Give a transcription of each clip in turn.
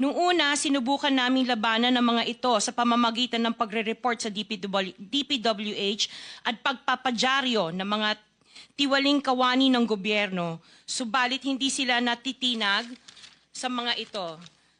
Noong una, sinubukan naming labanan ng mga ito sa pamamagitan ng pagre-report sa DPW, DPWH at pagpapadyaryo ng mga tiwaling kawani ng gobyerno, subalit hindi sila natitinag sa mga ito.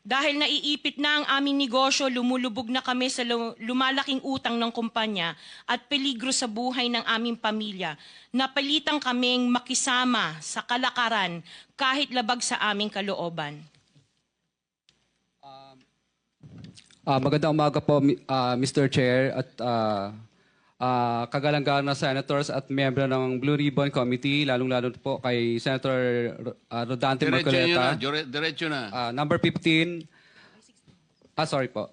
Dahil naiipit na ang aming negosyo, lumulubog na kami sa lu- lumalaking utang ng kumpanya at peligro sa buhay ng aming pamilya. Napalitan kaming makisama sa kalakaran kahit labag sa aming kalooban. Ah, magandang umaga po, mi- ah, Mr. Chair at ah, ah, kagalang-galang na senators at miyembro ng Blue Ribbon Committee, lalong-lalo po kay Senator ah, Rodante Marcoleta. dire- diretso na. Ah, number 15. Ah, sorry po.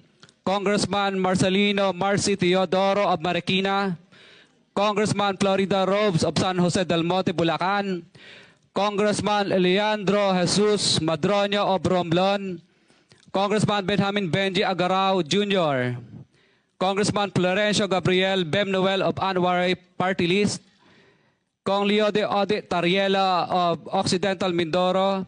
Congressman Marcelino Marcy Teodoro of Marikina, Congressman Florida Robes of San Jose del Monte, Bulacan, Congressman Leandro Jesus Madroño of Romblon, Congressman Benjamin Benji Agarao Jr., Congressman Florencio Gabriel Bem Noel of Anwaray Party List, Kong Leo de Ode Tariela of Occidental Mindoro,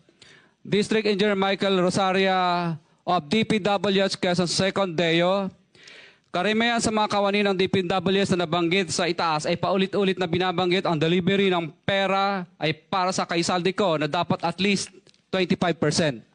District Engineer Michael Rosaria of DPW's Quezon Second Deo, Karamihan sa mga kawani ng DPWS na nabanggit sa itaas ay paulit-ulit na binabanggit ang delivery ng pera ay para sa kaisaldi ko na dapat at least 25%.